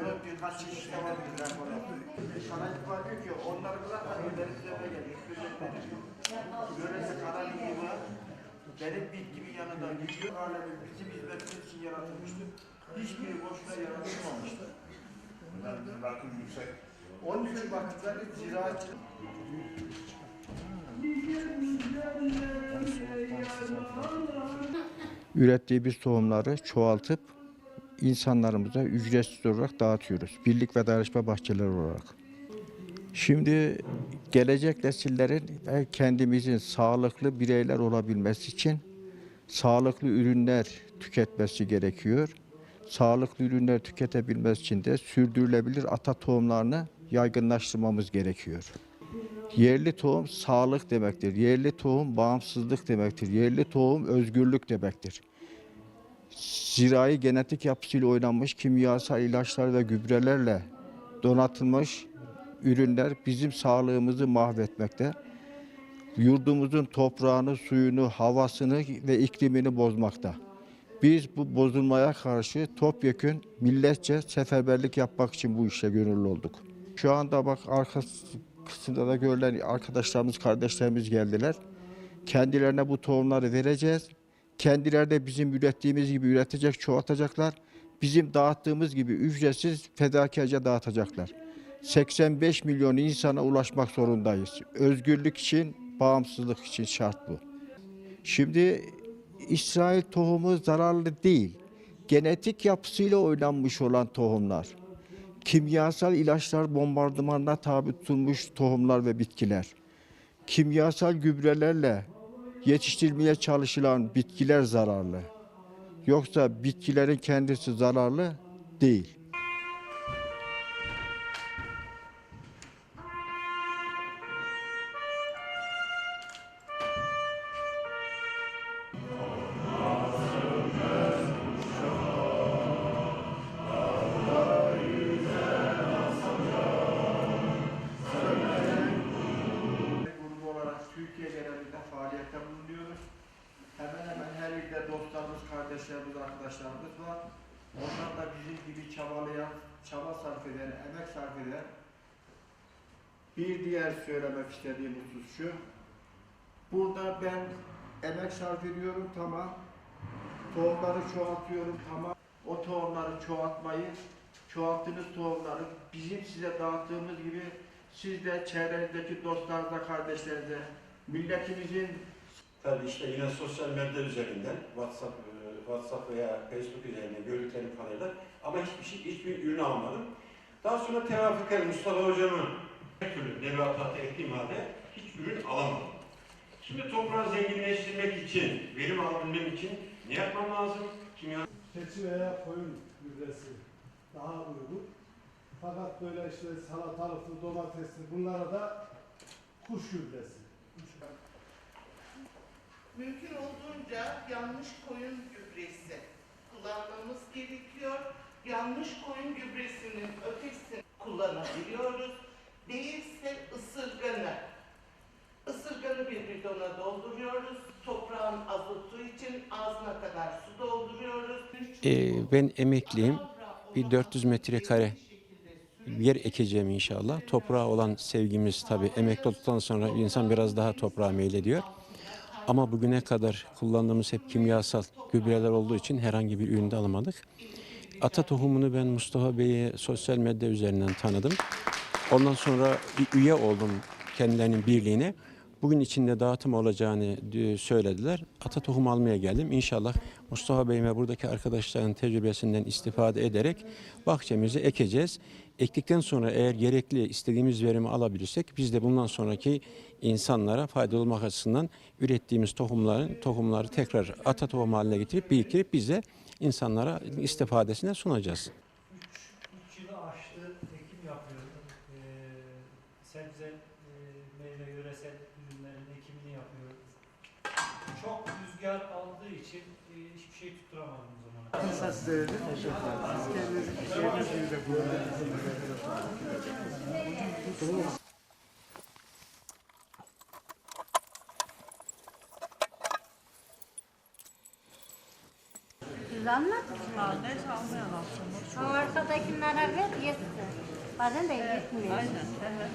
Onun birkaç çeşit var bizden sonra. Kara hindiba diyor ki onları bırak da ileri üzerine geliyor. Böylece kara hindiba benim bitkimin yanında yüzü alemi bizim hizmetimiz için yaratılmıştır. Hiçbiri boşuna yaratılmamıştır. Rakım yüksek. Onun için baktılar ziraat ürettiği biz tohumları çoğaltıp insanlarımıza ücretsiz olarak dağıtıyoruz. Birlik ve dayanışma bahçeleri olarak. Şimdi gelecek nesillerin kendimizin sağlıklı bireyler olabilmesi için sağlıklı ürünler tüketmesi gerekiyor. Sağlıklı ürünler tüketebilmesi için de sürdürülebilir ata tohumlarını yaygınlaştırmamız gerekiyor. Yerli tohum sağlık demektir. Yerli tohum bağımsızlık demektir. Yerli tohum özgürlük demektir. Zirai genetik yapısıyla oynanmış kimyasal ilaçlar ve gübrelerle donatılmış ürünler bizim sağlığımızı mahvetmekte. Yurdumuzun toprağını, suyunu, havasını ve iklimini bozmakta. Biz bu bozulmaya karşı topyekün milletçe seferberlik yapmak için bu işe gönüllü olduk. Şu anda bak arka kısımda da görülen arkadaşlarımız, kardeşlerimiz geldiler. Kendilerine bu tohumları vereceğiz. Kendileri de bizim ürettiğimiz gibi üretecek, çoğaltacaklar. Bizim dağıttığımız gibi ücretsiz fedakarca dağıtacaklar. 85 milyon insana ulaşmak zorundayız. Özgürlük için, bağımsızlık için şart bu. Şimdi İsrail tohumu zararlı değil. Genetik yapısıyla oynanmış olan tohumlar. Kimyasal ilaçlar bombardımanına tabi tutulmuş tohumlar ve bitkiler. Kimyasal gübrelerle yetiştirmeye çalışılan bitkiler zararlı. Yoksa bitkilerin kendisi zararlı değil. Kardeşlerimiz, arkadaşlarımız var. Onlar da bizim gibi çabalayan, çaba sarf eden, emek sarf eden. Bir diğer söylemek istediğim husus şu. Burada ben emek sarf ediyorum tamam. Tohumları çoğaltıyorum tamam. O tohumları çoğaltmayı, çoğalttığınız tohumları bizim size dağıttığımız gibi siz de çevrenizdeki dostlarınıza, kardeşlerinize, milletimizin Tabii işte yine sosyal medya üzerinden, WhatsApp, WhatsApp veya Facebook üzerinden gördüklerim kadarıyla ama hiçbir şey, hiçbir ürün almadım. Daha sonra tevafuken Mustafa hocamın her türlü nebatatı ektiğim halde hiç ürün alamadım. Şimdi toprağı zenginleştirmek için, verim alabilmem için ne yapmam lazım? Kimya keçi veya koyun gübresi daha uygun. Fakat böyle işte salatalıklı, domatesli bunlara da kuş gübresi. Mümkün olduğunca yanlış koyun gübresi kullanmamız gerekiyor. Yanlış koyun gübresinin ötesini kullanabiliyoruz. Değilse ısırganı. Isırganı bir bidona dolduruyoruz. Toprağın azotu için ağzına kadar su dolduruyoruz. Ee, ben emekliyim. Bir 400 metrekare yer ekeceğim inşallah. Toprağa olan sevgimiz tabii emekli olduktan sonra insan biraz daha toprağa meylediyor. Ama bugüne kadar kullandığımız hep kimyasal gübreler olduğu için herhangi bir üründe alamadık. Ata tohumunu ben Mustafa Bey'i sosyal medya üzerinden tanıdım. Ondan sonra bir üye oldum kendilerinin birliğine. Bugün içinde dağıtım olacağını e, söylediler. Ata tohum almaya geldim. İnşallah Mustafa Bey ve buradaki arkadaşların tecrübesinden istifade ederek bahçemizi ekeceğiz. Ektikten sonra eğer gerekli istediğimiz verimi alabilirsek biz de bundan sonraki insanlara faydalı olmak açısından ürettiğimiz tohumların tohumları tekrar ata tohum haline getirip biriktirip biz de insanlara istifadesine sunacağız. 3 yılı aştı ekim yapıyorum. Ee, sebze, e, meyve, yöresel ürünlerin ekimini yapıyorum. Çok rüzgar aldığı için e, hiçbir şey tutturamadım o zamana. Kısa size teşekkür ederim. Siz kendinizi şeyiniz gibi de kullanıyorsunuz. Siz anlat. Sade çalmayan aslında. O arkadakilere ver yesin. Bazen de yetmiyor. Aynen. Evet.